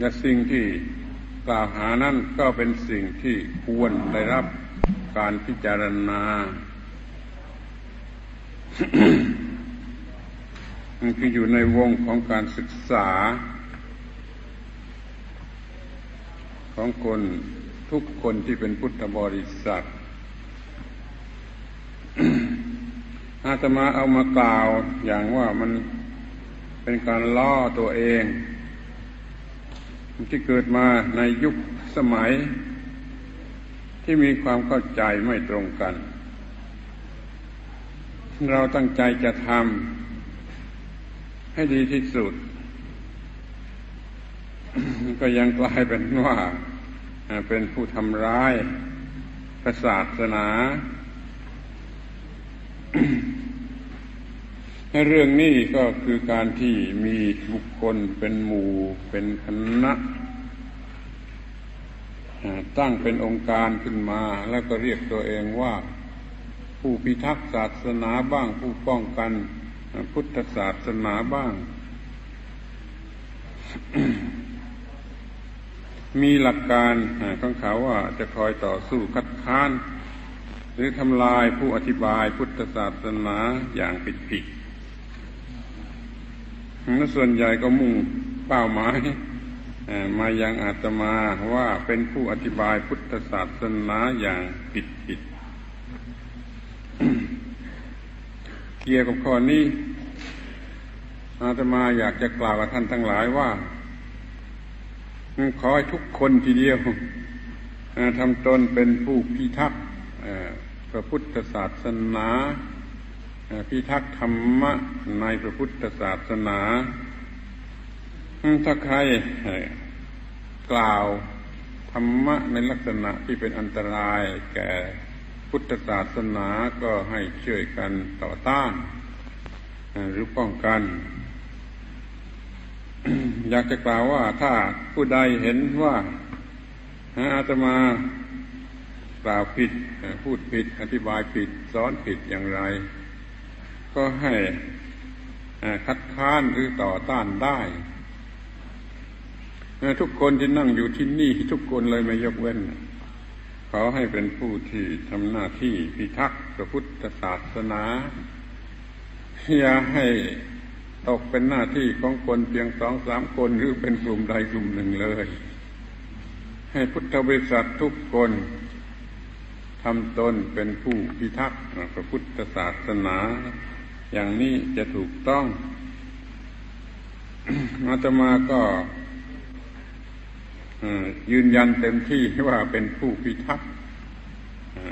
และสิ่งที่กล่าวหานั้นก็เป็นสิ่งที่ควรได้รับการพิจารณามันคืออยู่ในวงของการศึกษา ของคนทุกคนที่เป็นพุทธบริษัทอาตมาเอามากล่าวอย่างว่ามันเป็นการล่อตัวเอง ที่เกิดมาในยุคสมัย ที่มีความเข้าใจไม่ตรงกัน เราตั้งใจจะทำให้ดีที่สุด ก็ยังกลายเป็นว่าเป็นผู้ทำร้ายศาสนา เรื่องนี้ก็คือการที่มีบุคคลเป็นหมู่ เป็นคณะตั้งเป็นองค์การขึ้นมาแล้วก็เรียกตัวเองว่าผู้พิทักษ์ศาสนาบ้าง ผู้ป้องกันพุทธศาสนาบ้าง มีหลักการของเขาว่าจะคอยต่อสู้คัดค้าน หรือทำลายผู้อธิบายพุทธศาสนาอย่างผิดๆ และส่วนใหญ่ก็มุ่งเป้าหมายมายังอาตมาว่าเป็นผู้อธิบายพุทธศาสนาอย่างผิดผิดเกี่ยวกับข้อนี้ อาตมาอยากจะกล่าวกับท่านทั้งหลายว่าขอให้ทุกคนทีเดียวทำตนเป็นผู้พิทักษ์พระพุทธศาสนา พิทักษ์ธรรมะในพระพุทธศาสนา ถ้าใครกล่าวธรรมะในลักษณะที่เป็นอันตรายแก่พุทธศาสนาก็ให้ช่วยกันต่อต้านหรือป้องกัน อยากจะกล่าวว่าถ้าผู้ใดเห็นว่าอาตมากล่าวผิด พูดผิด อธิบายผิด สอนผิดอย่างไร ก็ให้คัดค้านหรือต่อต้านได้ ทุกคนที่นั่งอยู่ที่นี่ทุกคนเลยไม่ยกเว้น เขาให้เป็นผู้ที่ทำหน้าที่พิทักษ์พระพุทธศาสนาอย่าให้ตกเป็นหน้าที่ของคนเพียงสองสามคนหรือเป็นกลุ่มใดกลุ่มหนึ่งเลย ให้พุทธบริษัททุกคนทำตนเป็นผู้พิทักษ์พระพุทธศาสนา อย่างนี้จะถูกต้องอาตมาก็ยืนยันเต็มที่ว่าเป็นผู้พิทักษ์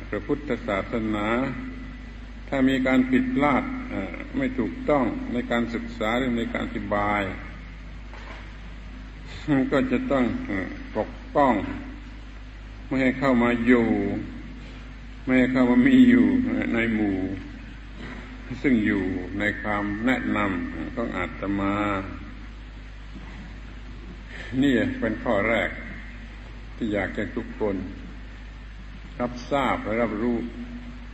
พระพุทธศาสนา ถ้ามีการผิดพลาดไม่ถูกต้องในการศึกษาหรือในการอธิบาย ก็จะต้องปกป้อง ไม่ให้เข้ามาอยู่ ไม่ให้เข้ามามีอยู่ในหมู่ ซึ่งอยู่ในความแนะนำของอาตมา นี่เป็นข้อแรก ที่อยากจะทุกคน รับทราบและรับรู้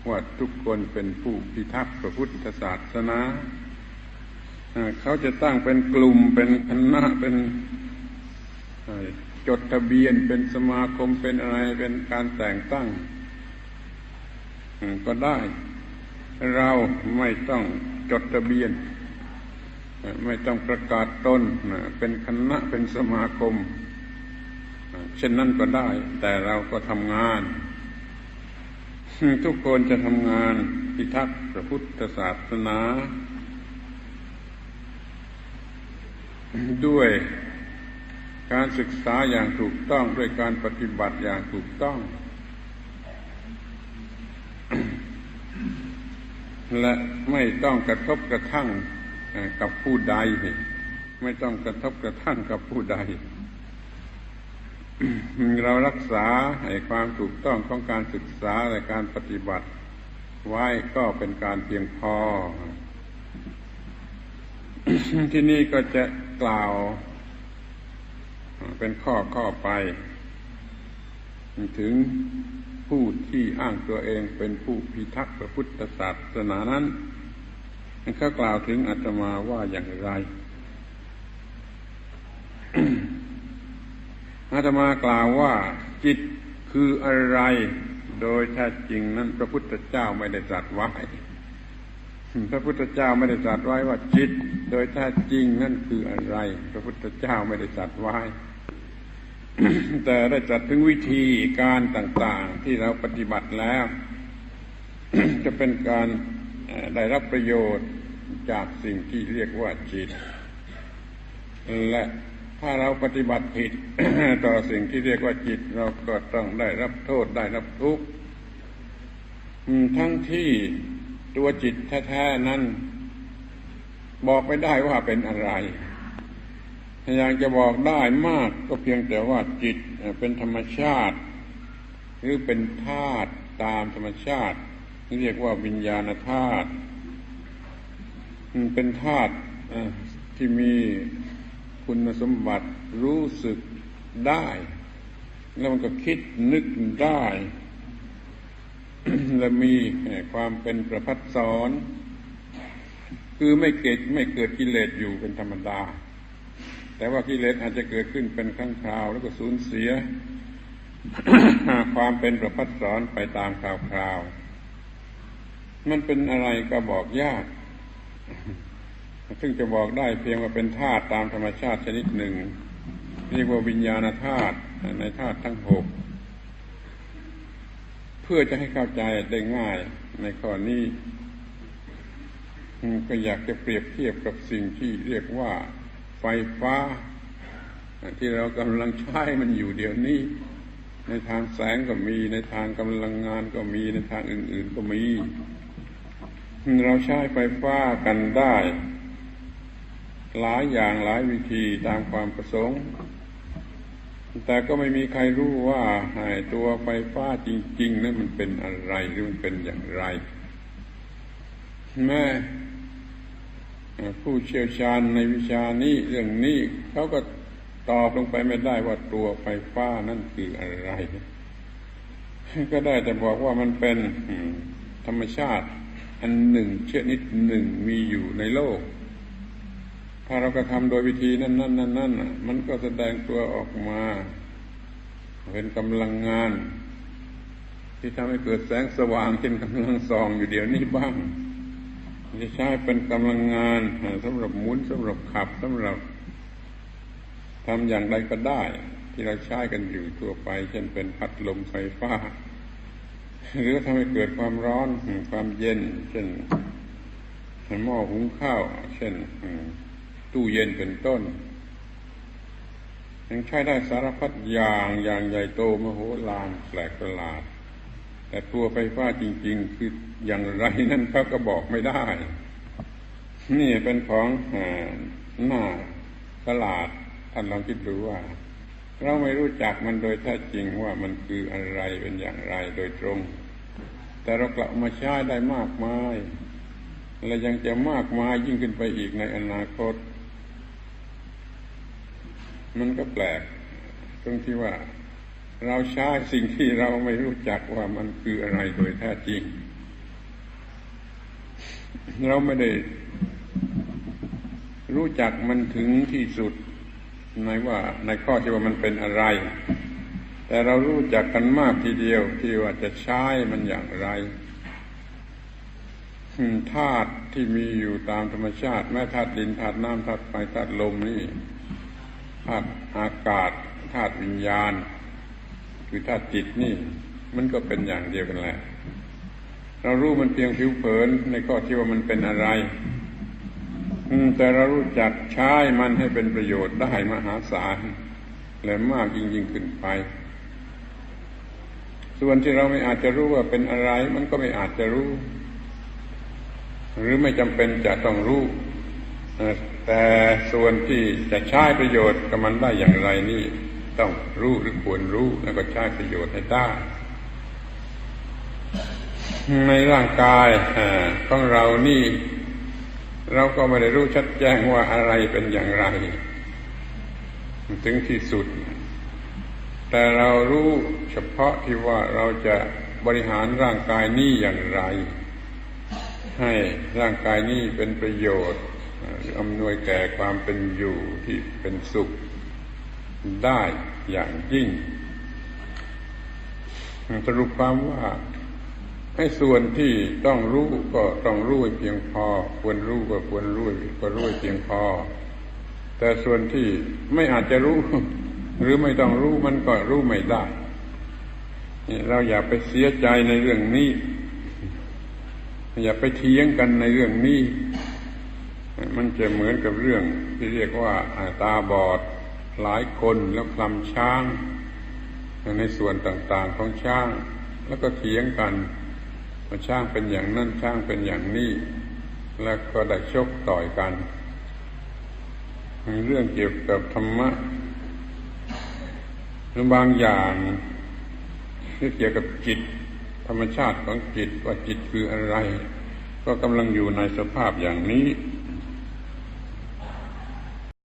ว่าทุกคนเป็นผู้พิทักษ์พระพุทธศาสนา เขาจะตั้งเป็นกลุ่มเป็นคณะเป็นจดทะเบียนเป็นสมาคมเป็นอะไรเป็นการแต่งตั้ง ก็ได้ เราไม่ต้องจดทะเบียน ไม่ต้องประกาศตนเป็นคณะเป็นสมาคม เช่นนั้นก็ได้ แต่เราก็ทำงาน ทุกคนจะทำงานพิทักษ์พระพุทธศาสนา ด้วยการศึกษาอย่างถูกต้องด้วยการปฏิบัติอย่างถูกต้อง และไม่ต้องกระทบกระทั่งกับผู้ใด ไม่ต้องกระทบกระทั่งกับผู้ใด เรารักษาให้ความถูกต้องของการศึกษาและการปฏิบัติ ไว้ก็เป็นการเพียงพอ ที่นี่ก็จะกล่าว เป็นข้อข้อไป ถึง ผู้ที่อ้างตัวเองเป็นผู้พิทักษ์พระพุทธศาสนานั้นเขากล่าวถึงอาตมาว่าอย่างไรอาตมากล่าวว่าจิตคืออะไร โดยแท้จริงนั้น พระพุทธเจ้าไม่ได้ตรัสไว้พระพุทธเจ้าไม่ได้ตรัสไว้ว่าจิต โดยแท้จริงนั่นคืออะไร พระพุทธเจ้าไม่ได้ตรัสไว้ แต่ได้ตรัสถึงวิธีการต่างๆ ที่เราปฏิบัติแล้ว จะเป็นการได้รับประโยชน์จากสิ่งที่เรียกว่าจิต และถ้าเราปฏิบัติผิดต่อสิ่งที่เรียกว่าจิต เราก็ต้องได้รับโทษได้รับทุกข์ทั้งที่ตัวจิตแท้ๆนั้น บอกไม่ได้ว่าเป็นอะไร อย่างจะบอกได้มากก็เพียงแต่ว่าจิตเป็นธรรมชาติ หรือเป็นธาตุตามธรรมชาติเรียกว่าวิญญาณธาตุเป็นธาตุที่มีคุณสมบัติรู้สึกได้ แล้วมันก็คิดนึกได้ และมีความเป็นประพัดสอน คือไม่เกิดไม่เกิดกิเลสอยู่เป็นธรรมดา แต่ว่ากิเลสอาจจะเกิดขึ้นเป็นครั้งคราว แล้วก็สูญเสีย ความเป็นประพัดสอนไปตามคราวคราว มันเป็นอะไรก็บอกยาก ซึ่งจะบอกได้เพียงว่าเป็นธาตุตามธรรมชาติชนิดหนึ่ง เรียกว่าวิญญาณธาตุในธาตุทั้งหกเพื่อจะให้เข้าใจได้ง่ายในข้อนี้ก็อยากจะเปรียบเทียบกับสิ่งที่เรียกว่า ไฟฟ้า ที่เรากำลังใช้มันอยู่เดี๋ยวนี้ ในทางแสงก็มี ในทางกำลังงานก็มีในทางอื่น ๆ ก็มี เราใช้ไฟฟ้ากันได้ หลายอย่างหลายวิธีตามความประสงค์ แต่ก็ไม่มีใครรู้ว่าตัวไฟฟ้าจริง ๆ นั้นมันเป็นอะไรหรือมันเป็นอย่างไร แม่ ผู้เชี่ยวชาญในวิชานี้เรื่องนี้เขาก็ตอบลงไปไม่ได้ว่าตัวไฟฟ้านั่นคืออะไร ก็ได้แต่บอกว่ามันเป็นธรรมชาติ อันหนึ่งเช่นนิดหนึ่งมีอยู่ในโลก ถ้าเรากระทำโดยวิธีนั้นนั่นนั่นนั่นมันก็แสดงตัวออกมา เป็นกำลังงาน ที่ทำให้เกิดแสงสว่างเช่นกำลังส่องอยู่เดี๋ยวนี้บ้าง จะใช้เป็นกำลังงานสำหรับหมุนสำหรับขับสำหรับทำอย่างใดก็ได้ ที่เราใช้กันอยู่ทั่วไป เช่นเป็นพัดลมไฟฟ้า หรือทำให้เกิดความร้อนความเย็น เช่นหม้อหุงข้าว เช่นตู้เย็นเป็นต้นยังใช้ได้สารพัดอย่างอย่างใหญ่โตมโหฬารแปลกประหลาด แต่ตัวไฟฟ้าจริง ๆ คืออย่างไรนั่นเขาก็บอกไม่ได้ นี่เป็นของหน้าประหลาดท่านลองคิดดูว่า เราไม่รู้จักมันโดยแท้จริงว่ามันคืออะไรเป็นอย่างไรโดยตรง แต่เรากลับมาใช้ได้มากมายและยังจะมากมายยิ่งขึ้นไปอีกในอนาคต มันก็แปลกตรงที่ว่า เราใช้สิ่งที่เราไม่รู้จักว่ามันคืออะไรโดยแท้จริง เราไม่ได้รู้จักมันถึงที่สุดในว่าในข้อที่ว่ามันเป็นอะไร แต่เรารู้จักกันมากทีเดียวที่ว่าจะใช้มันอย่างไรธาตุที่มีอยู่ตามธรรมชาติ แม้ธาตุดินธาตุน้ำธาตุไฟธาตุลมนี่ธาตุอากาศธาตุวิญญาณ คือธาตุจิตนี่ มันก็เป็นอย่างเดียวกันแหละ เรารู้มันเพียงผิวเผินในข้อที่ว่ามันเป็นอะไรแต่เรารู้จักใช้มันให้เป็นประโยชน์ได้มหาศาลและมากยิ่งยิ่งขึ้นไป ส่วนที่เราไม่อาจจะรู้ว่าเป็นอะไร มันก็ไม่อาจจะรู้ หรือไม่จำเป็นจะต้องรู้แต่ส่วนที่จะใช้ประโยชน์กับมันได้อย่างไรนี่ ต้องรู้หรือควรรู้แล้วก็ใช้ประโยชน์ให้ได้ ในร่างกายของเรานี่ เราก็ไม่ได้รู้ชัดแจ้งว่าอะไรเป็นอย่างไร ถึงที่สุด แต่เรารู้เฉพาะที่ว่าเราจะบริหารร่างกายนี้อย่างไร ให้ร่างกายนี้เป็นประโยชน์อำนวยแก่ความเป็นอยู่ที่เป็นสุข ได้อย่างยิ่ง สรุปความว่าให้ส่วนที่ต้องรู้ก็ต้องรู้เพียงพอ ควรรู้ก็ควรรู้ก็รู้เพียงพอ แต่ส่วนที่ไม่อาจจะรู้ หรือไม่ต้องรู้มันก็รู้ไม่ได้เราอย่าไปเสียใจในเรื่องนี้ อย่าไปเทียงกันในเรื่องนี้ มันจะเหมือนกับเรื่องที่เรียกว่าตาบอด หลายคนแล้วคลำช้าง ในส่วนต่างๆของช้าง แล้วก็เถียงกันว่าช้างเป็นอย่างนั้นช้างเป็นอย่างนี้แล้วก็ได้ชกต่อยกันเรื่องเกี่ยวกับธรรมะบางอย่างที่เกี่ยวกับจิต ธรรมชาติของจิตว่าจิตคืออะไร ก็กำลังอยู่ในสภาพอย่างนี้